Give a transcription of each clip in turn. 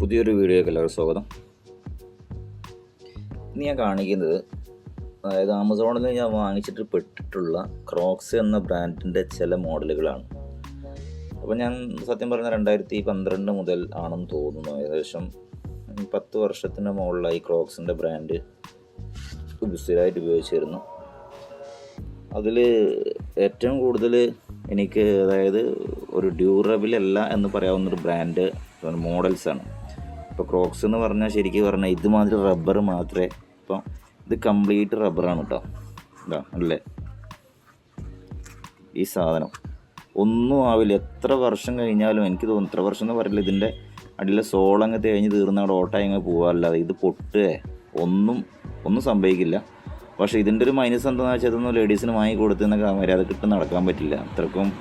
പുതിയൊരു വീഡിയോയ്ക്ക് എല്ലാവർക്കും സ്വാഗതം. ഇന്ന് ഞാൻ കാണിക്കുന്നത് അതായത് ആമസോണിൽ നിന്ന് ഞാൻ വാങ്ങിച്ചിട്ട് പെട്ടിട്ടുള്ള ക്രോക്സ് എന്ന ബ്രാൻഡിന്റെ ചില മോഡലുകളാണ്. അപ്പോൾ ഞാൻ സത്യം പറഞ്ഞ രണ്ടായിരത്തി പന്ത്രണ്ട് മുതൽ ആണെന്ന് തോന്നുന്നു. ഏകദേശം പത്ത് വർഷത്തിന് മുകളിലായി ക്രോക്സിന്റെ ബ്രാൻഡ് സ്ഥിരമായിട്ട് ഉപയോഗിച്ചിരുന്നു. അതിൽ ഏറ്റവും കൂടുതൽ എനിക്ക് അതായത് ഒരു ഡ്യൂറബിൾ അല്ല എന്ന് പറയാവുന്ന ഒരു ബ്രാൻഡ് മോഡൽസ് ആണ്. ഇപ്പോൾ ക്രോക്സ് എന്ന് പറഞ്ഞാൽ ശരിക്കും പറഞ്ഞാൽ ഇതുമാതിരി റബ്ബർ മാത്രമേ ഇപ്പം ഇത് കംപ്ലീറ്റ് റബ്ബറാണ് കേട്ടോ ഇതാ അല്ലേ? ഈ സാധനം. ഒന്നും ആവില്ല. എത്ര വർഷം കഴിഞ്ഞാലും എനിക്ക് തോന്നുന്നു ഇത്ര വർഷം എന്ന് പറയില്ല ഇതിന്റെ അടിയിലെ സോളങ്ങ് തേഞ്ഞ് തീർന്ന അവിടെ ഓട്ടായി അങ്ങ് പോകാറില്ലാതെ ഇത് പൊട്ടേ. ഒന്നും ഒന്നും സംഭവിക്കില്ല. പക്ഷേ ഇതിന്റെ ഒരു മൈനസ് എന്താണെന്ന് വെച്ചാൽ ഇതൊന്നും ലേഡീസിന് വാങ്ങി കൊടുത്തെന്നൊക്കെ മര്യാദ കിട്ടും നടക്കാൻ പറ്റില്ല. അത്രക്കും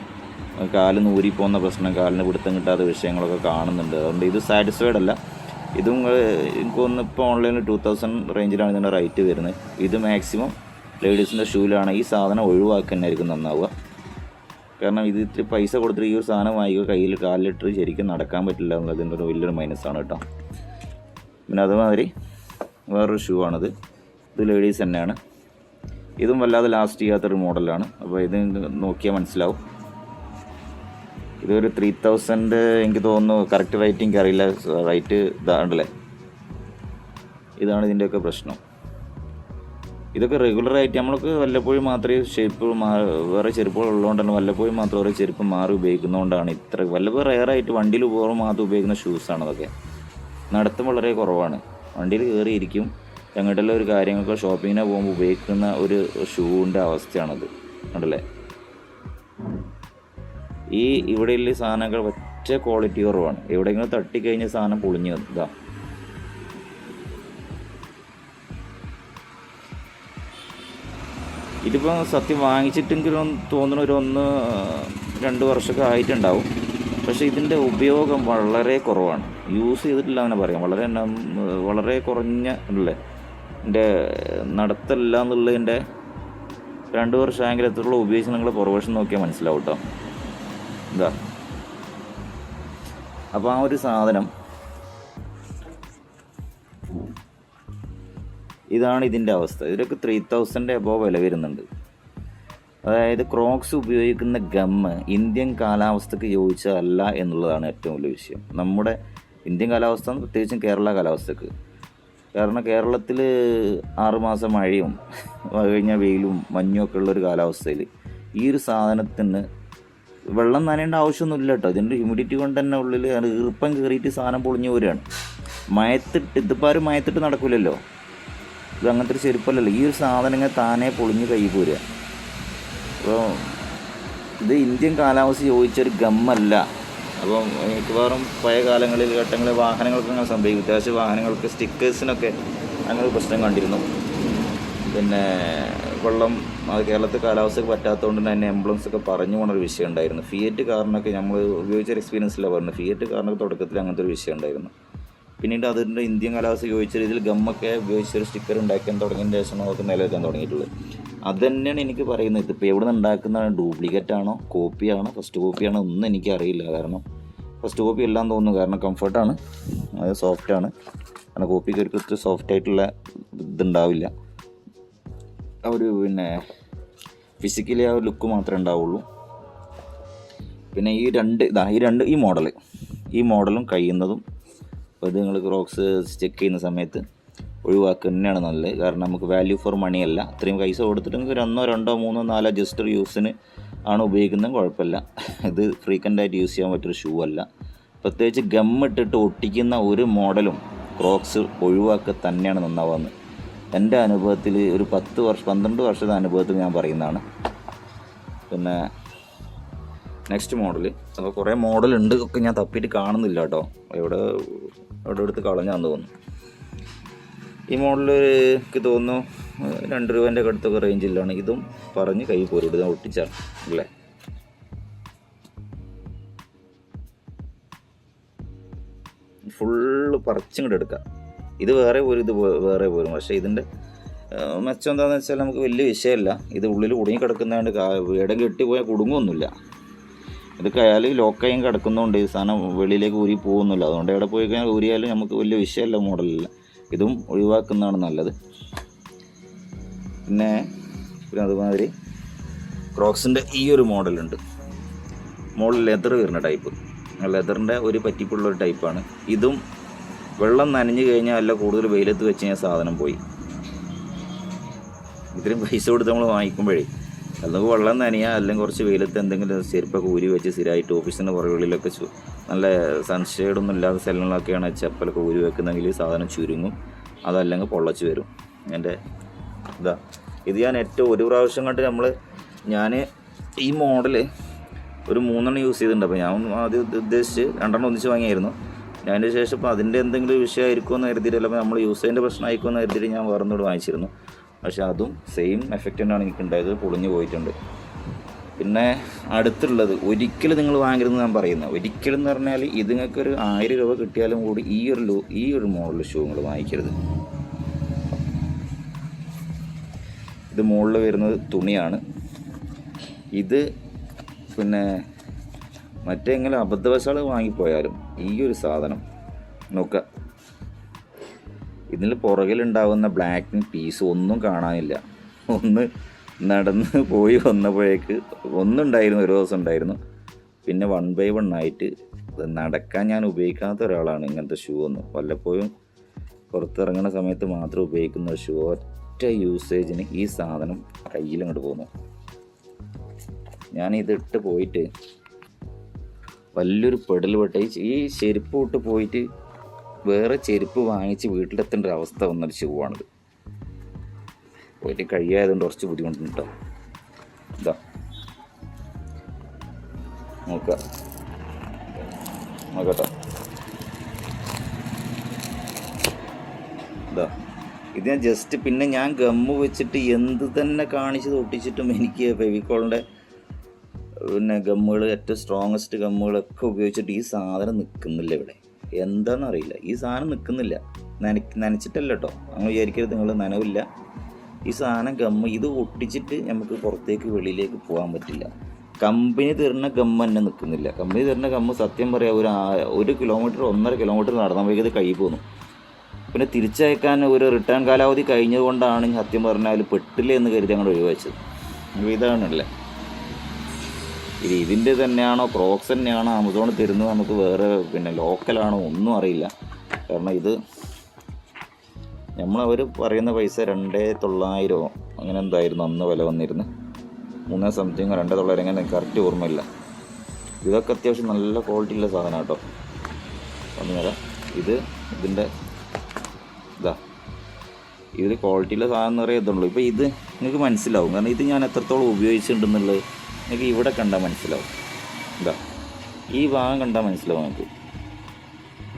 കാൽ നൂരി പോകുന്ന പ്രശ്നം കാലിന് പിടുത്തം കിട്ടാത്ത വിഷയങ്ങളൊക്കെ കാണുന്നുണ്ട്. അതുകൊണ്ട് ഇത് സാറ്റിസ്ഫൈഡ് അല്ല. ഇതും എനിക്ക് തോന്നുന്നു ഇപ്പോൾ ഓൺലൈനിൽ ടൂ തൗസൻഡ് റേഞ്ചിലാണ് ഇതിന്റെ റേറ്റ് വരുന്നത്. ഇത് മാക്സിമം ലേഡീസിന്റെ ഷൂലാണ് ഈ സാധനം ഒഴിവാക്കുക തന്നെയായിരിക്കും നന്നാവുക. കാരണം ഇത് ഇത്തിരി പൈസ കൊടുത്തിട്ട് ഈ ഒരു സാധനം വാങ്ങിക്കുക കയ്യിൽ കാലിലിട്ട് ശരിക്കും നടക്കാൻ പറ്റില്ല എന്നുള്ളതിന്റെ ഒരു വലിയൊരു മൈനസാണ് കേട്ടോ. പിന്നെ അതുമാതിരി വേറൊരു ഷൂ ആണിത്. ഇത് ലേഡീസ് തന്നെയാണ്. ഇതും വല്ലാതെ ലാസ്റ്റ് ചെയ്യാത്തൊരു മോഡലാണ് അപ്പോൾ ഇത് നോക്കിയാൽ മനസ്സിലാവും. ഇതൊരു ത്രീ തൗസൻഡ് എനിക്ക് തോന്നുന്നു കറക്റ്റ് റേറ്റ് എനിക്ക് അറിയില്ല. റേറ്റ് ഇതാണല്ലേ? ഇതാണ് ഇതിന്റെയൊക്കെ പ്രശ്നം. ഇതൊക്കെ റെഗുലർ ആയിട്ട് നമ്മൾക്ക് വല്ലപ്പോഴും മാത്രമേ മാ വേറെ ചെരുപ്പുകൾ ഉള്ളതുകൊണ്ട് തന്നെ വല്ലപ്പോഴും മാത്രം ഓരോ ചെരുപ്പ് മാറി ഉപയോഗിക്കുന്നതുകൊണ്ടാണ് ഇത്ര വല്ലപ്പോഴും റെയറായിട്ട് വണ്ടിയിൽ പോകുമ്പോൾ മാത്രം ഉപയോഗിക്കുന്ന ഷൂസാണ് അതൊക്കെ. നടത്തം വളരെ കുറവാണ്. വണ്ടിയിൽ കയറിയിരിക്കും എങ്ങോട്ടെല്ലാം ഒരു കാര്യങ്ങൾക്ക് ഷോപ്പിങ്ങിനെ പോകുമ്പോൾ ഉപയോഗിക്കുന്ന ഒരു ഷൂവിന്റെ അവസ്ഥയാണത്. കണ്ടല്ലേ? ഈ ഇവിടെയുള്ള സാധനങ്ങൾ ഒറ്റ ക്വാളിറ്റി കുറവാണ്. എവിടെയെങ്കിലും തട്ടിക്കഴിഞ്ഞ സാധനം പൊളിഞ്ഞു ഇതാ. ഇതിപ്പോൾ സത്യം വാങ്ങിച്ചിട്ടെങ്കിലും തോന്നുന്ന ഒരു ഒന്ന് രണ്ട് വർഷമൊക്കെ ആയിട്ടുണ്ടാവും. പക്ഷേ ഇതിന്റെ ഉപയോഗം വളരെ കുറവാണ്. യൂസ് ചെയ്തിട്ടില്ല അങ്ങനെ പറയാം. വളരെ വളരെ കുറഞ്ഞ അല്ലേ? എന്റെ നടത്തല്ല എന്നുള്ളതിന്റെ രണ്ട് വർഷമായെങ്കിൽ എത്രയുള്ള ഉപയോഗിച്ച് നിങ്ങൾ പുറവശം നോക്കിയാൽ മനസ്സിലാവും കേട്ടോ ഇതാ. അപ്പോൾ ആ ഒരു സാധനം ഇതാണ് ഇതിന്റെ അവസ്ഥ. ഇതിലൊക്കെ ത്രീ തൗസൻഡ് എബോ വില വരുന്നുണ്ട്. അതായത് ക്രോക്സ് ഉപയോഗിക്കുന്ന ഗമ്മ് ഇന്ത്യൻ കാലാവസ്ഥക്ക് യോജിച്ചതല്ല എന്നുള്ളതാണ് ഏറ്റവും വലിയ വിഷയം. നമ്മുടെ ഇന്ത്യൻ കാലാവസ്ഥ പ്രത്യേകിച്ചും കേരള കാലാവസ്ഥക്ക്. കാരണം കേരളത്തിൽ ആറുമാസം മഴയും കഴിഞ്ഞ വെയിലും മഞ്ഞും ഒക്കെ ഉള്ള ഒരു കാലാവസ്ഥയിൽ ഈ ഒരു സാധനത്തിന് വെള്ളം നനയേണ്ട ആവശ്യമൊന്നുമില്ല കേട്ടോ ഇതിന്റെ ഹ്യൂമിഡിറ്റി കൊണ്ട് തന്നെ ഉള്ളിൽ ഈർപ്പം കയറിയിട്ട് സാധനം പൊളിഞ്ഞു പോരുകയാണ്. മയത്തിട്ട് ഇതിപ്പോൾ ആരും മയത്തിട്ട് നടക്കില്ലല്ലോ ഇത് അങ്ങനത്തെ ഒരു ചെരുപ്പല്ലല്ലോ. ഈ ഒരു സാധനം ഇങ്ങനെ താനേ പൊളിഞ്ഞ് കൈ പോരുക. അപ്പോൾ ഇത് ഇന്ത്യൻ കാലാവസ്ഥ ചോദിച്ചൊരു ഗമ്മല്ല. അപ്പം മിക്കവാറും പഴയ കാലങ്ങളിൽ ഘട്ടങ്ങളിൽ വാഹനങ്ങൾക്ക് അങ്ങനെ സംഭവിക്കും. അത്യാവശ്യം വാഹനങ്ങൾക്ക് സ്റ്റിക്കേഴ്സിനൊക്കെ അങ്ങനെ പ്രശ്നം കണ്ടിരുന്നു. പിന്നെ വെള്ളം കേരളത്തിൽ കാലാവസ്ഥയ്ക്ക് പറ്റാത്തതുകൊണ്ട് തന്നെ എംബ്ലംസ് ഒക്കെ പറഞ്ഞു പോണ ഒരു വിഷയം ഉണ്ടായിരുന്നു. ഫിയറ്റ് കാറിനൊക്കെ നമ്മൾ ഉപയോഗിച്ച എക്സ്പീരിയൻസില്ല പറഞ്ഞത്? ഫിയറ്റ് കാറിനൊക്കെ തുടക്കത്തിൽ അങ്ങനത്തെ ഒരു വിഷയം ഉണ്ടായിരുന്നു. പിന്നീട് അതിന്റെ ഇന്ത്യൻ കാലാവസ്ഥ ചോദിച്ച രീതിയിൽ ഗമ്മൊക്കെ ഉപയോഗിച്ചൊരു സ്റ്റിക്കർ ഉണ്ടാക്കാൻ തുടങ്ങിയതിന് ശേഷം അതൊക്കെ നിലനിൽക്കാൻ തുടങ്ങിയിട്ടുള്ളത്. അത് തന്നെയാണ് എനിക്ക് പറയുന്നത്. ഇതിപ്പോൾ എവിടെ നിന്ന് ഉണ്ടാക്കുന്നതാണ്? ഡ്യൂപ്ലിക്കേറ്റ് ആണോ? കോപ്പിയാണോ ഫസ്റ്റ് കോപ്പിയാണോ ഒന്നും എനിക്കറിയില്ല. കാരണം ഫസ്റ്റ് കോപ്പി എല്ലാം തോന്നുന്നു. കാരണം കംഫർട്ടാണ് അത് സോഫ്റ്റാണ് കാരണം കോപ്പിക്ക് ഒരു കൃത്യ സോഫ്റ്റ് ആയിട്ടുള്ള ഇതുണ്ടാവില്ല ഒരു പിന്നെ ഫിസിക്കലി ആ ഒരു ലുക്ക് മാത്രമേ ഉണ്ടാവുള്ളൂ. പിന്നെ ഈ രണ്ട് ഇതാ ഈ രണ്ട് ഈ മോഡൽ ഈ മോഡലും കഴിയുന്നതും ഇത് നിങ്ങൾ ക്രോക്സ് ചെക്ക് ചെയ്യുന്ന സമയത്ത് ഒഴിവാക്കുക തന്നെയാണ് നല്ലത്. കാരണം നമുക്ക് വാല്യൂ ഫോർ മണി അല്ല. അത്രയും പൈസ കൊടുത്തിട്ട് നിങ്ങൾക്ക് ഒരു ഒന്നോ രണ്ടോ മൂന്നോ നാലോ ജസ്റ്റ് യൂസിന് ആണ് ഉപയോഗിക്കുന്നത്. കുഴപ്പമില്ല. ഇത് ഫ്രീക്വന്റ് ആയിട്ട് യൂസ് ചെയ്യാൻ പറ്റിയൊരു ഷൂ അല്ല. പ്രത്യേകിച്ച് ഗം ഇട്ടിട്ട് ഒട്ടിക്കുന്ന ഒരു മോഡലും ക്രോക്സ് ഒഴിവാക്കുക തന്നെയാണ് നന്നാവുന്നത് എന്റെ അനുഭവത്തിൽ ഒരു പത്ത് വർഷം പന്ത്രണ്ട് വർഷത്തെ അനുഭവത്തിൽ ഞാൻ പറയുന്നതാണ്. പിന്നെ നെക്സ്റ്റ് മോഡൽ അപ്പോൾ കുറേ മോഡൽ ഉണ്ട് ഒക്കെ ഞാൻ തപ്പിയിട്ട് കാണുന്നില്ല കേട്ടോ. എവിടെ എവിടെ എടുത്ത് കളഞ്ഞാന്ന് തോന്നുന്നു. ഈ മോഡൽ എനിക്ക് തോന്നുന്നു രണ്ട് രൂപേന്റെ അടുത്തൊക്കെ റേഞ്ചിലാണ് ഇതും പറഞ്ഞ് കൈ പോരും ഇത് ഒട്ടിച്ചാണ് അല്ലേ? ഫുള്ള് പറിച്ചിങ്ങോട്ട് എടുക്കാം. ഇത് വേറെ പോരും ഇത് വേറെ പോരും പക്ഷേ ഇതിന്റെ മെച്ചം എന്താണെന്ന് വെച്ചാൽ നമുക്ക് വലിയ വിഷയമല്ല. ഇത് ഉള്ളിൽ കുടുങ്ങി കിടക്കുന്നതുകൊണ്ട് ഇടം കെട്ടിപ്പോയാൽ കുടുങ്ങുമൊന്നുമില്ല ഇത് കയാൽ ലോക്കായും കിടക്കുന്നതുകൊണ്ട് ഈ സാധനം വെളിയിലേക്ക് ഊരി പോകുന്നില്ല. അതുകൊണ്ട് എവിടെ പോയി കഴിഞ്ഞാൽ ഊരിയാലും നമുക്ക് വലിയ വിഷയമല്ല മോഡലില്ല ഇതും ഒഴിവാക്കുന്നതാണ് നല്ലത്. പിന്നെ പിന്നെ അതുമാതിരി ക്രോക്സിന്റെ ഈ ഒരു മോഡലുണ്ട് മോഡൽ ലെതർ വരുന്ന ടൈപ്പ് ലെതറിന്റെ ഒരു പറ്റിപ്പുള്ള ഒരു ടൈപ്പാണ് ഇതും വെള്ളം നനഞ്ഞു കഴിഞ്ഞാൽ അല്ല കൂടുതൽ വെയിലത്ത് വെച്ച് കഴിഞ്ഞാൽ സാധനം പോയി. ഇത്രയും പൈസ കൊടുത്ത് നമ്മൾ വാങ്ങിക്കുമ്പോഴേ അല്ലെങ്കിൽ വെള്ളം നനയുക അല്ലെങ്കിൽ കുറച്ച് വെയിലത്ത് എന്തെങ്കിലും ചെരുപ്പൊക്കെ ഊരി വെച്ച് സ്ഥിരമായിട്ട് ഓഫീസിന്റെ പുറകുകളിലൊക്കെ നല്ല സൺഷെയ്ഡൊന്നും ഇല്ലാത്ത സ്ഥലങ്ങളിലൊക്കെയാണ് ചെപ്പലൊക്കെ ഊരി വെക്കുന്നതെങ്കിൽ സാധനം ചുരുങ്ങും. അതല്ലെങ്കിൽ പൊള്ളച്ച് വരും. എന്റെ ഇതാ. ഇത് ഞാൻ ഏറ്റവും ഒരു പ്രാവശ്യം കണ്ട് നമ്മൾ ഞാൻ ഈ മോഡൽ ഒരു മൂന്നെണ്ണം യൂസ് ചെയ്തിട്ടുണ്ട്. അപ്പോൾ ഞാൻ ആദ്യം ഉദ്ദ- ഉദ്ദേശിച്ച് രണ്ടെണ്ണം ഒന്നിച്ച് വാങ്ങിയായിരുന്നു. അതിന് ശേഷം ഇപ്പോൾ അതിന്റെ എന്തെങ്കിലും വിഷയമായിരിക്കുമോ എന്ന് കരുതിയിട്ട് അല്ലെങ്കിൽ നമ്മൾ യൂസ് ചെയ്യേണ്ട പ്രശ്നമായിരിക്കുമോ എന്ന് കരുതിയിട്ട് ഞാൻ വേറെ ഒന്നുകൂടെ വാങ്ങിച്ചിരുന്നു. പക്ഷേ അതും സെയിം എഫക്റ്റ് തന്നെയാണ് എനിക്ക് ഉണ്ടായത് പൊളിഞ്ഞു പോയിട്ടുണ്ട്. പിന്നെ അടുത്തുള്ളത് ഒരിക്കലും നിങ്ങൾ വാങ്ങരുതെന്ന് ഞാൻ പറയുന്നത് ഒരിക്കലും എന്ന് പറഞ്ഞാൽ ഇത് നിങ്ങൾക്കൊരു ആയിരം രൂപ കിട്ടിയാലും കൂടി ഈ ഒരു ലോ ഈ ഒരു മോഡൽ ഷൂ നിങ്ങൾ വാങ്ങിക്കരുത്. ഇത് മുകളിൽ വരുന്നത് തുണിയാണ്. ഇത് പിന്നെ മറ്റെങ്കിലും അബദ്ധവശാൽ വാങ്ങിപ്പോയാലും ഈ ഒരു സാധനം നോക്കുക ഇതിൽ പുറകിലുണ്ടാവുന്ന ബ്ലാക്ക് പീസ് ഒന്നും കാണാനില്ല. ഒന്ന് നടന്ന് പോയി വന്നപ്പോഴേക്ക് ഒന്നുണ്ടായിരുന്നു ഒരു ദിവസം ഉണ്ടായിരുന്നു. പിന്നെ വൺ ബൈ വൺ ആയിട്ട് നടക്കാൻ ഞാൻ ഉപയോഗിക്കാത്ത ഒരാളാണ് ഇങ്ങനത്തെ ഷൂ ഒന്നും വല്ലപ്പോഴും പുറത്തിറങ്ങുന്ന സമയത്ത് മാത്രം ഉപയോഗിക്കുന്ന ഒരു ഷൂ ഒറ്റ യൂസേജിന് ഈ സാധനം കയ്യിലങ്ങോട്ട് പോകുന്നു ഞാനിതിട്ട് പോയിട്ട് വലിയൊരു പെടൽ പെട്ട. ഈ ചെരുപ്പ് വിട്ട് പോയിട്ട് വേറെ ചെരുപ്പ് വാങ്ങിച്ച് വീട്ടിലെത്തേണ്ട ഒരു അവസ്ഥ വന്നൊരു ഷൂ ആണിത് പോയിട്ട് കഴിയായതുകൊണ്ട് കുറച്ച് ബുദ്ധിമുട്ടുണ്ട് കേട്ടോ. ഇതാ. നോക്ക. നോക്കട്ടോ ഇതാ. ഇത് ഞാൻ ജസ്റ്റ് പിന്നെ ഞാൻ ഗമ്മ് വെച്ചിട്ട് എന്ത് തന്നെ കാണിച്ച് തൊട്ടിച്ചിട്ടും എനിക്ക് ഫെവിക്കോളിന്റെ പിന്നെ ഗമ്മുകൾ ഏറ്റവും സ്ട്രോങ്ങസ്റ്റ് ഗമ്മുകളൊക്കെ ഉപയോഗിച്ചിട്ട് ഈ സാധനം നിൽക്കുന്നില്ല ഇവിടെ. എന്താണെന്നറിയില്ല ഈ സാധനം നിൽക്കുന്നില്ല നന നനച്ചിട്ടല്ല കേട്ടോ അങ്ങനെ വിചാരിക്കരുത് നിങ്ങൾ നനവില്ല. ഈ സാധനം ഗമ്മ് ഇത് ഒട്ടിച്ചിട്ട് നമുക്ക് പുറത്തേക്ക് വെളിയിലേക്ക് പോകാൻ പറ്റില്ല. കമ്പനി തരുന്ന ഗമ്മ തന്നെ നിൽക്കുന്നില്ല കമ്പനി തരുന്ന ഗമ്മ് സത്യം പറയാം ഒരു ഒരു കിലോമീറ്റർ ഒന്നര കിലോമീറ്റർ നടന്നപ്പോഴേക്ക് ഇത് കൈ പോന്നു പിന്നെ തിരിച്ചയക്കാൻ ഒരു റിട്ടേൺ കാലാവധി കഴിഞ്ഞതുകൊണ്ടാണ് സത്യം പറഞ്ഞാൽ പെട്ടില്ല എന്ന് കരുതി അങ്ങോട്ട് ഒഴിവാച്ചത് ഇതാണല്ലേ. ഇത് ഇതിന്റെ തന്നെയാണോ ക്രോക്സ് തന്നെയാണോ ആമസോൺ തരുന്നത് നമുക്ക് വേറെ പിന്നെ ലോക്കലാണോ ഒന്നും അറിയില്ല. കാരണം ഇത് നമ്മൾ നമ്മളവർ പറയുന്ന പൈസ രണ്ടേ തൊള്ളായിരമോ അങ്ങനെ എന്തായിരുന്നു അന്ന് വില വന്നിരുന്നു. മൂന്നേ സംതിങ് രണ്ടേ തൊള്ളായിരം അങ്ങനെ കറക്റ്റ് ഓർമ്മയില്ല. ഇതൊക്കെ അത്യാവശ്യം നല്ല ക്വാളിറ്റി ഉള്ള സാധനം കേട്ടോ പറഞ്ഞുതരാം ഇത് ഇതിന്റെ ഇതാ. ഇതിൽ ക്വാളിറ്റിയുള്ള സാധനം എന്ന് പറയുന്നുള്ളൂ ഇപ്പോൾ ഇത് നിങ്ങൾക്ക് മനസ്സിലാവും. കാരണം ഇത് ഞാൻ എത്രത്തോളം ഉപയോഗിച്ചിട്ടുണ്ടെന്നുള്ളത്. നിങ്ങൾക്ക് ഇവിടെ കണ്ടാൽ മനസ്സിലാവും. എന്താ ഈ ഭാഗം കണ്ടാൽ മനസ്സിലാവും നമുക്ക്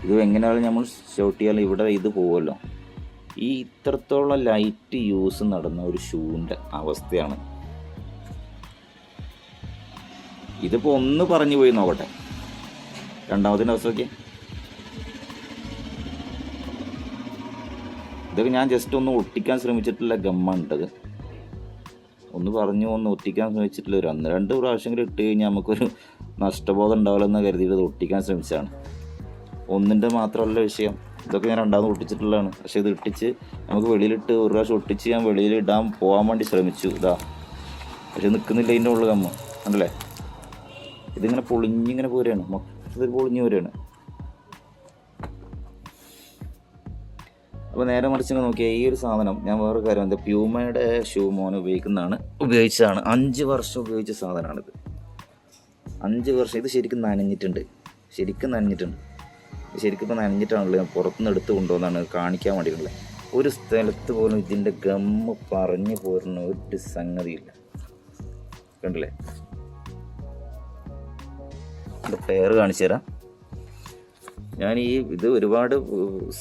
ഇത് എങ്ങനെയാലും നമ്മൾ ചവിട്ടിയാൽ ഇവിടെ ഇത് പോവുമല്ലോ ഈ ഇത്രത്തോളം ലൈറ്റ് യൂസ് നടന്ന ഒരു ഷൂവിന്റെ അവസ്ഥയാണ്. ഇതിപ്പോൾ ഒന്ന് പറഞ്ഞു പോയി നോക്കട്ടെ. രണ്ടാമത്തിന്റെ അവസ്ഥ നോക്കിയേ. ഇതൊക്കെ ഞാൻ ജസ്റ്റ് ഒന്ന് ഒട്ടിക്കാൻ ശ്രമിച്ചിട്ടുള്ള ഗമ്മ ഇട്ടത് ഒന്ന് പറഞ്ഞു ഒന്ന് ഒട്ടിക്കാൻ ശ്രമിച്ചിട്ടില്ല. ഒരു ഒന്ന് രണ്ട് പ്രാവശ്യം ഇട്ട് കഴിഞ്ഞാൽ നമുക്കൊരു നഷ്ടബോധം ഉണ്ടാവില്ലെന്ന് കരുതിയിട്ട് ഒട്ടിക്കാൻ ശ്രമിച്ചതാണ്. ഒന്നിന്റെ മാത്രമല്ല വിഷയം. ഇതൊക്കെ ഞാൻ രണ്ടാമത് ഒട്ടിച്ചിട്ടുള്ളതാണ്. പക്ഷേ ഇത് ഇട്ടിച്ച് നമുക്ക് വെളിയിലിട്ട് ഒരു പ്രാവശ്യം ഒട്ടിച്ച് ഞാൻ വെളിയിൽ ഇടാൻ പോകാൻ വേണ്ടി ശ്രമിച്ചു. ഇതാ. പക്ഷെ നിൽക്കുന്നില്ല ഇതിന്റെ ഉള്ളിൽ കമ്മ. ഉണ്ടല്ലേ ഇതിങ്ങനെ പൊളിഞ്ഞിങ്ങനെ പോരുകയാണ്. മൊത്തത്തിൽ പൊളിഞ്ഞ് വരികയാണ് അപ്പോൾ നേരെ മറിച്ച് നോക്കിയാൽ ഈ ഒരു സാധനം ഞാൻ വേറെ കാര്യം എന്താ പ്യൂമയുടെ ഷൂ മോൻ ഉപയോഗിക്കുന്നതാണ് ഉപയോഗിച്ചതാണ്. അഞ്ച് വർഷം ഉപയോഗിച്ച സാധനമാണിത് അഞ്ച് വർഷം ഇത് ശരിക്കും നനഞ്ഞിട്ടുണ്ട്. ശരിക്കും നനഞ്ഞിട്ടുണ്ട്. ശരിക്കും ഇപ്പോൾ നനഞ്ഞിട്ടാണല്ലോ ഞാൻ പുറത്തുനിന്ന് എടുത്ത് കൊണ്ടുവന്നാണ് കാണിക്കാൻ വേണ്ടിയിട്ടുള്ളത്. ഒരു സ്ഥലത്ത് പോലും ഇതിന്റെ ഗമ്മ് പറഞ്ഞു പോരുന്ന ഒരു സംഗതിയില്ല. കണ്ടില്ലേ? പേര് കാണിച്ചു തരാം. ഞാൻ ഈ ഇത് ഒരുപാട്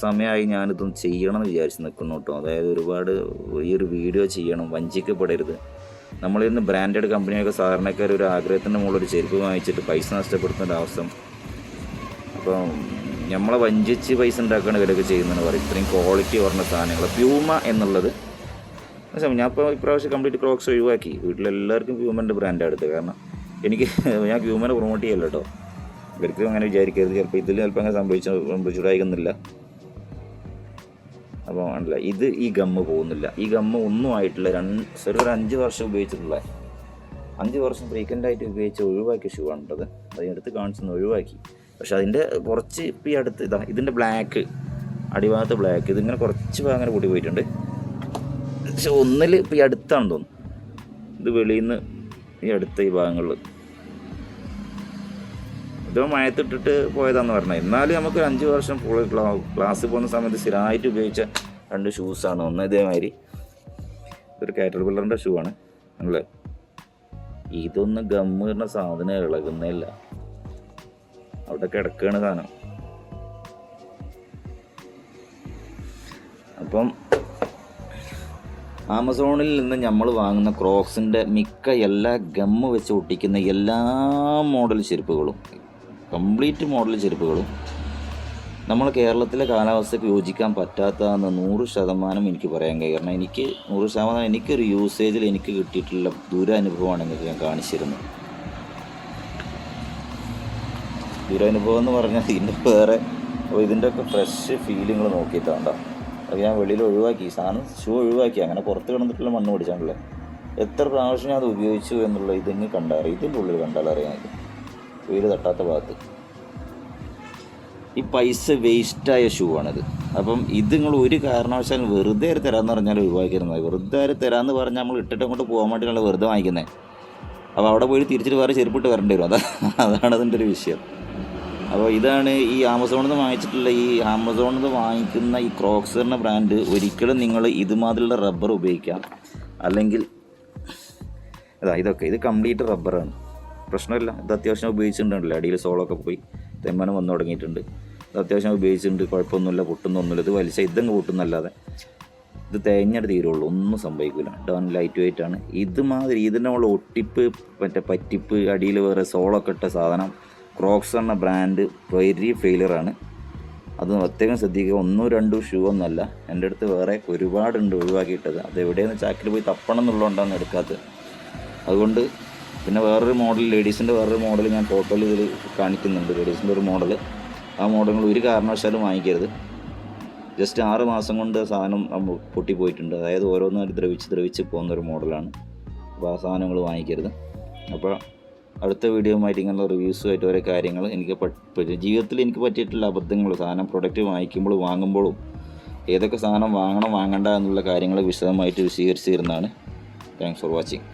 സമയമായി ഞാനിതും ചെയ്യണം എന്ന് വിചാരിച്ച് നിൽക്കുന്നു കേട്ടോ. അതായത് ഒരുപാട് ഈ ഒരു വീഡിയോ ചെയ്യണം വഞ്ചിക്കപ്പെടരുത്. നമ്മളിന്ന് ബ്രാൻഡഡ് കമ്പനിയൊക്കെ സാധാരണക്കാർ ഒരു ആഗ്രഹത്തിന്റെ മുകളിൽ ഒരു ചെരുപ്പ് വാങ്ങിച്ചിട്ട് പൈസ നഷ്ടപ്പെടുത്തേണ്ട അവസ്ഥ. അപ്പം നമ്മളെ വഞ്ചിച്ച് പൈസ ഉണ്ടാക്കുകയാണ് ഇവരൊക്കെ ചെയ്യുന്നതെന്ന് പറയും. ഇത്രയും ക്വാളിറ്റി പറഞ്ഞ സാധനങ്ങൾ പ്യൂമ എന്നുള്ളത്. ഞാൻ ഇപ്പോൾ ഇപ്രാവശ്യം കംപ്ലീറ്റ് ക്രോക്സ് ഒഴിവാക്കി. വീട്ടിലെല്ലാവർക്കും പ്യൂമന്റെ ബ്രാൻഡാണ് എടുത്തത് കാരണം എനിക്ക് ഞാൻ പ്യൂമനെ പ്രൊമോട്ട് ചെയ്യല്ലോ കേട്ടോ. ഒരിക്കലും അങ്ങനെ വിചാരിക്കരുത്. ചിലപ്പോൾ ഇതിൽ ചിലപ്പോൾ അങ്ങനെ സംഭവിച്ച സംഭവിച്ചുകൂടായിരിക്കുന്നില്ല അപ്പോൾ ആണല്ല ഇത് ഈ ഗമ്മ് പോകുന്നില്ല. ഈ ഗമ്മ് ഒന്നും ആയിട്ടില്ല. രണ്ട് ഒരു ഒരു അഞ്ച് വർഷം ഉപയോഗിച്ചിട്ടുള്ള അഞ്ച് വർഷം ഫ്രീക്വന്റ് ആയിട്ട് ഉപയോഗിച്ച് ഒഴിവാക്കിയ ഷൂ ആണുള്ളത്. അതിനടുത്ത് കാണിച്ചെന്ന് ഒഴിവാക്കി. പക്ഷെ അതിന്റെ കുറച്ച് ഇപ്പം ഈ അടുത്ത് ഇതാ ഇതിന്റെ ബ്ലാക്ക് അടിഭാഗത്ത് ബ്ലാക്ക് ഇതിങ്ങനെ കുറച്ച് ഭാഗം അങ്ങനെ കൂടി പോയിട്ടുണ്ട്. പക്ഷെ ഒന്നിൽ ഇപ്പം ഈ അടുത്താണ് തോന്നുന്നു. ഇത് വെളിയിൽ നിന്ന് ഈ അടുത്ത ഈ ഭാഗങ്ങളിൽ ഇത് മഴത്തിട്ടിട്ട് പോയതാന്ന് പറഞ്ഞത് എന്നാലും നമുക്ക് ഒരു അഞ്ച് വർഷം ഫുൾ ക്ലാസ്സിൽ പോകുന്ന സമയത്ത് സ്ഥിരമായിട്ട് ഉപയോഗിച്ച രണ്ട് ഷൂസാണ് ഒന്ന് ഇതേമാതിരി. ഇതൊരു കാറ്റർ പിള്ളറിന്റെ ഷൂ ആണ്. അല്ലേ ഇതൊന്ന് ഗമ്മ് ഇടുന്ന സാധനം ഇളകുന്നില്ല. അവിടെ കിടക്കുകയാണ് സാധനം. അപ്പം ആമസോണിൽ നിന്ന് നമ്മൾ വാങ്ങുന്ന ക്രോക്സിന്റെ മിക്ക എല്ലാ ഗമ്മ് വെച്ച് ഒട്ടിക്കുന്ന എല്ലാ മോഡൽ ചെരുപ്പുകളും കംപ്ലീറ്റ് മോഡൽ ചെരുപ്പുകളും. നമ്മൾ കേരളത്തിലെ കാലാവസ്ഥയ്ക്ക് യോജിക്കാൻ പറ്റാത്തതെന്ന് നൂറ് ശതമാനം എനിക്ക് പറയാൻ കഴിയും. കാരണം എനിക്ക് നൂറ് ശതമാനം എനിക്കൊരു യൂസേജിൽ എനിക്ക് കിട്ടിയിട്ടുള്ള ദുരനുഭവമാണ് നിങ്ങൾക്ക് ഞാൻ കാണിച്ചിരുന്നത് ദുരനുഭവം എന്ന് പറഞ്ഞാൽ ഇതിന്റെ വേറെ അപ്പോൾ ഇതിന്റെ ഒക്കെ ഫ്രഷ് ഫീലിങ്ങൾ നോക്കിയിട്ടാണ്ട അത് ഞാൻ വെളിയിൽ ഒഴിവാക്കി. സാധനം ഷൂ ഒഴിവാക്കി. അങ്ങനെ പുറത്ത് കിടന്നിട്ടുള്ള മണ്ണ് പിടിച്ചാണല്ലേ എത്ര പ്രാവശ്യം ഞാൻ അത് ഉപയോഗിച്ചു എന്നുള്ള ഇതിങ്ങ് കണ്ടാൽ ഇതിന്റെ ഉള്ളിൽ കണ്ടാൽ എനിക്ക് വെയിൽ തട്ടാത്ത ഭാഗത്ത്. ഈ പൈസ വേസ്റ്റായ ഷൂ ആണിത്. അപ്പം ഇത് നിങ്ങൾ ഒരു കാരണവശാലും വെറുതെ ഒരു തരാമെന്ന് പറഞ്ഞാൽ ഒഴിവാക്കിയിരുന്നത് വെറുതെ ഒരു തരാമെന്ന് പറഞ്ഞാൽ നമ്മൾ ഇട്ടിട്ട് അങ്ങോട്ട് പോകാൻ വേണ്ടിയുള്ള വെറുതെ വാങ്ങിക്കുന്നത് അപ്പോൾ അവിടെ പോയി തിരിച്ചിട്ട് വേറെ ചെരുപ്പിട്ട് വരേണ്ടി വരും. അതാ അതാണ് അതിന്റെ ഒരു വിഷയം. അപ്പോൾ ഇതാണ് ഈ ആമസോണിൽ നിന്ന് വാങ്ങിച്ചിട്ടുള്ള ഈ ആമസോണിൽ നിന്ന് വാങ്ങിക്കുന്ന ഈ ക്രോക്സ് എന്ന ബ്രാൻഡ് ഒരിക്കലും നിങ്ങൾ ഇതുമാതിരിയുള്ള റബ്ബർ ഉപയോഗിക്കാം. അല്ലെങ്കിൽ അതാ ഇതൊക്കെ ഇത് കംപ്ലീറ്റ് റബ്ബറാണ് പ്രശ്നമില്ല. ഇത് അത്യാവശ്യം ഉപയോഗിച്ചിട്ടുണ്ടല്ലോ. അടിയിൽ സോളൊക്കെ പോയി തെമ്മനം വന്നു തുടങ്ങിയിട്ടുണ്ട്. ഇത് അത്യാവശ്യം ഉപയോഗിച്ചിട്ടുണ്ട്. കുഴപ്പമൊന്നുമില്ല പൊട്ടുന്നൊന്നുമില്ല. ഇത് വലിച്ച ഇതങ്ങ് പൊട്ടുന്നല്ലാതെ ഇത് തേഞ്ഞിട്ട് തീരുള്ളൂ. ഒന്നും സംഭവിക്കില്ല ഡൺ ലൈറ്റ് വെയിറ്റ് ആണ്. ഇതുമാതിരി ഇതിനുള്ള ഒട്ടിപ്പ് മറ്റേ പറ്റിപ്പ് അടിയിൽ വേറെ സോളൊക്കെ ഇട്ട സാധനം ക്രോക്സ് എന്ന ബ്രാൻഡ് വെരി ഫെയിലറാണ് അത് പ്രത്യേകം ശ്രദ്ധിക്കുക. ഒന്നോ രണ്ടോ ഷൂ ഒന്നല്ല എന്റെ അടുത്ത് വേറെ ഒരുപാടുണ്ട് ഒഴിവാക്കിയിട്ടത്. അത് എവിടെയെന്ന് ചാക്കിൽ പോയി തപ്പണം എന്നുള്ളതുകൊണ്ടാണ് എടുക്കാത്തത്. അതുകൊണ്ട് പിന്നെ വേറൊരു മോഡൽ ലേഡീസിന്റെ വേറൊരു മോഡൽ ഞാൻ ഫോട്ടോയിൽ ഇതിൽ കാണിക്കുന്നുണ്ട്. ലേഡീസിന്റെ ഒരു മോഡൽ ആ മോഡലുകൾ ഒരു കാരണവശാലും വാങ്ങിക്കരുത്. ജസ്റ്റ് ആറ് മാസം കൊണ്ട് സാധനം പൊട്ടിപ്പോയിട്ടുണ്ട്. അതായത് ഓരോന്നും ദ്രവിച്ച് ദ്രവിച്ച് പോകുന്ന ഒരു മോഡലാണ് അപ്പോൾ ആ സാധനങ്ങൾ വാങ്ങിക്കരുത്. അപ്പോൾ അടുത്ത വീഡിയോയുമായിട്ട് ഇങ്ങനെയുള്ള റിവ്യൂസുമായിട്ട് ഓരോ കാര്യങ്ങൾ എനിക്ക് ജീവിതത്തിൽ എനിക്ക് പറ്റിയിട്ടുള്ള അബദ്ധങ്ങൾ സാധനം പ്രൊഡക്റ്റ് വാങ്ങിക്കുമ്പോൾ വാങ്ങുമ്പോഴും ഏതൊക്കെ സാധനം വാങ്ങണം വാങ്ങണ്ട എന്നുള്ള കാര്യങ്ങൾ വിശദമായിട്ട് വിശദീകരിച്ച് തരുന്നതാണ്. Thanks for watching